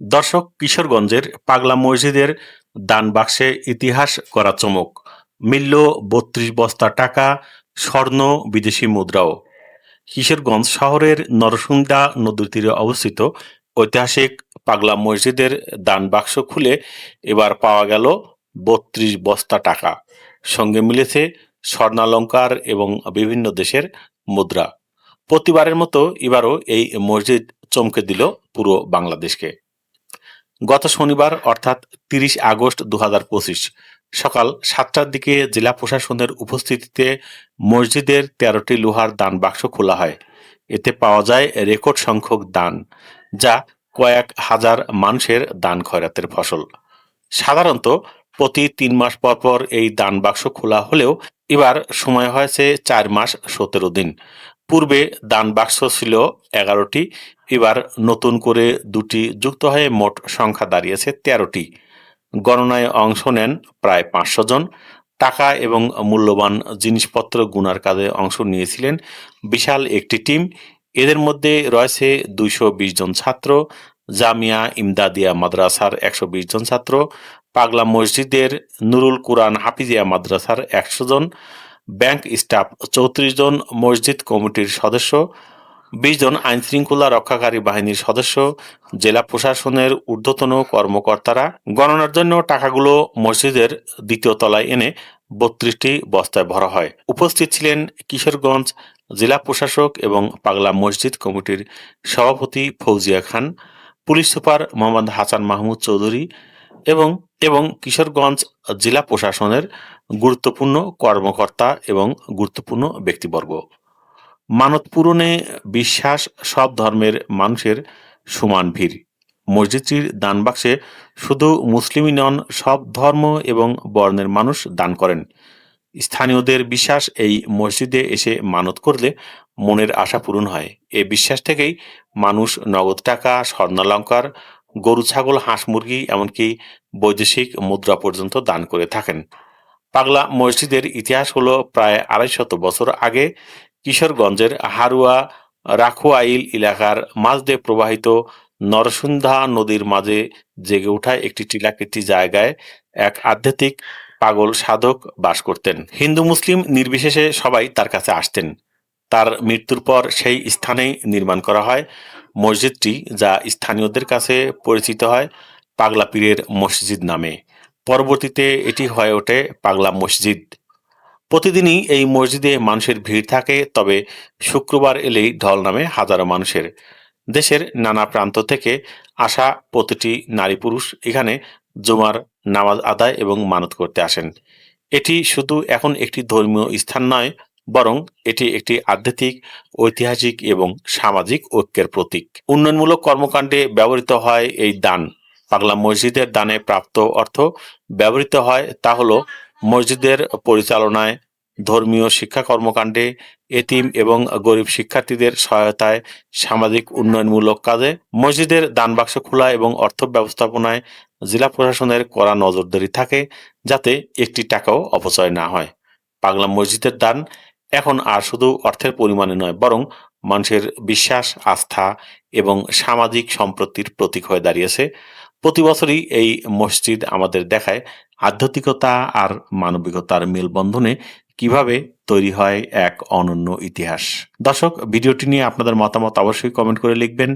দর্শক কিশোরগঞ্জের পাগলা মসজিদের দান বাক্সে ইতিহাস করা চমক। মিলল বত্রিশ বস্তা টাকা, স্বর্ণ, বিদেশি মুদ্রাও। কিশোরগঞ্জ শহরের নরসুন্দা নদীর তীরে অবস্থিত ঐতিহাসিক পাগলা মসজিদের দান বাক্স খুলে এবার পাওয়া গেল বত্রিশ বস্তা টাকা। সঙ্গে মিলেছে স্বর্ণালঙ্কার এবং বিভিন্ন দেশের মুদ্রা। প্রতিবারের মতো এবারও এই মসজিদ চমকে দিল পুরো বাংলাদেশকে। গত শনিবার, অর্থাৎ তিরিশ আগস্ট দু হাজার পঁচিশ সকাল সাতটার দিকে জেলা প্রশাসনের উপস্থিতিতে মসজিদের তেরোটি লোহার দান বাক্স খোলা হয়। এতে পাওয়া যায় রেকর্ড সংখ্যক দান, যা কয়েক হাজার মানুষের দান খয়রাতের ফসল। সাধারণত প্রতি তিন মাস পর পর এই দান বাক্স খোলা হলেও এবার সময় হয়েছে চার মাস সতেরো দিন। পূর্বে দান বাক্স ছিল এগারোটি এবার নতুন করে দুটি যুক্ত হয়ে মোট সংখ্যা দাঁড়িয়েছে তেরোটি। গণনায় অংশ নেন প্রায় পাঁচশো জন। টাকা এবং মূল্যবান জিনিসপত্র গুনার কাজে অংশ নিয়েছিলেন বিশাল একটি টিম। এদের মধ্যে রয়েছে দুইশো বিশ জন ছাত্র, জামিয়া ইমদাদিয়া মাদ্রাসার একশো বিশ জন ছাত্র, পাগলা মসজিদের নুরুল কুরআন হাফিজিয়া মাদ্রাসার একশো জন, ব্যাংক স্টাফ চৌত্রিশ জন, মসজিদ কমিটির সদস্য বিশ জন আইনশৃঙ্খলা রক্ষাকারী বাহিনীর সদস্য, জেলা প্রশাসনের ঊর্ধ্বতন কর্মকর্তারা গণনার জন্য টাকাগুলো মসজিদের দ্বিতীয় তলায় এনে বত্রিশটি বস্তায় ভরা হয়। উপস্থিত ছিলেন কিশোরগঞ্জ জেলা প্রশাসক এবং পাগলা মসজিদ কমিটির সভাপতি ফৌজিয়া খান, পুলিশ সুপার মোহাম্মদ হাসান মাহমুদ চৌধুরী এবং এবং কিশোরগঞ্জ জেলা প্রশাসনের গুরুত্বপূর্ণ কর্মকর্তা এবং গুরুত্বপূর্ণ ব্যক্তিবর্গ। মানত পূরণে বিশ্বাস সব ধর্মের মানুষের সমান ভিড়। মসজিদটির দান বাক্সে শুধু মুসলিমই নন, সব ধর্ম এবং বর্ণের মানুষ দান করেন। স্থানীয়দের বিশ্বাস এই মসজিদে এসে মানত করলে মনের আশা পূরণ হয়। এই বিশ্বাস থেকেই মানুষ নগদ টাকা, স্বর্ণালঙ্কার, গরু, ছাগল, হাঁস, মুরগি, এমনকি বৈদেশিক মুদ্রা পর্যন্ত দান করে থাকেন। পাগলা মসজিদের ইতিহাস হলো প্রায় আড়াইশত বছর আগে কিশোরগঞ্জের হারুয়া রাখোয়াইল এলাকার মাঝ দিয়ে প্রবাহিত নরসুন্ধা নদীর মাঝে জেগে ওঠা একটি টিলাকৃতি জায়গায় এক আধ্যাত্মিক পাগল সাধক বাস করতেন। হিন্দু মুসলিম নির্বিশেষে সবাই তার কাছে আসতেন। তার মৃত্যুর পর সেই স্থানেই নির্মাণ করা হয়। মসজিদটি, যা স্থানীয়দের কাছে পরিচিত হয় পাগলা পীরের মসজিদ নামে। পরবর্তীতে এটি হয়ে ওঠে পাগলা মসজিদ। প্রতিদিনই এই মসজিদে মানুষের ভিড় থাকে, তবে শুক্রবার এলেই ঢল নামে হাজারো মানুষের। দেশের নানা প্রান্ত থেকে আসা প্রতিটি নারী পুরুষ এখানে জুমার নামাজ আদায় এবং মানত করতে আসেন। এটি শুধু এখন একটি ধর্মীয় স্থান নয়, বরং এটি একটি আধ্যাত্মিক, ঐতিহাসিক এবং সামাজিক ঐক্যের প্রতীক। উন্নয়নমূলক কর্মকাণ্ডে ব্যবহৃত হয় এই দান। পাগলা মসজিদের দানে প্রাপ্ত অর্থ ব্যবহৃত হয় তা হলো মসজিদের পরিচালনায় ধর্মীয় শিক্ষা কর্মকাণ্ডে এতিম এবং গরিব শিক্ষার্থীদের সহায়তায় সামাজিক উন্নয়নমূলক কাজে মসজিদের দান বাক্স খোলা এবং অর্থ ব্যবস্থাপনায় জেলা প্রশাসনের কড়া নজরদারি থাকে যাতে একটি টাকাও অপচয় না হয়। পাগলা মসজিদের দান এখন আর শুধু অর্থের পরিমাণে নয়, বরং মানুষের বিশ্বাস, আস্থা এবং সামাজিক সম্প্রতির প্রতীক হয়ে দাঁড়িয়েছে। প্রতি বছরই এই মসজিদ আমাদের দেখায় আধ্যাত্মিকতা আর মানবিকতার মেলবন্ধনে কীভাবে তৈরি হয় এক অনন্য ইতিহাস। দর্শক, ভিডিওটি নিয়ে আপনাদের মতামত অবশ্যই কমেন্ট করে লিখবেন।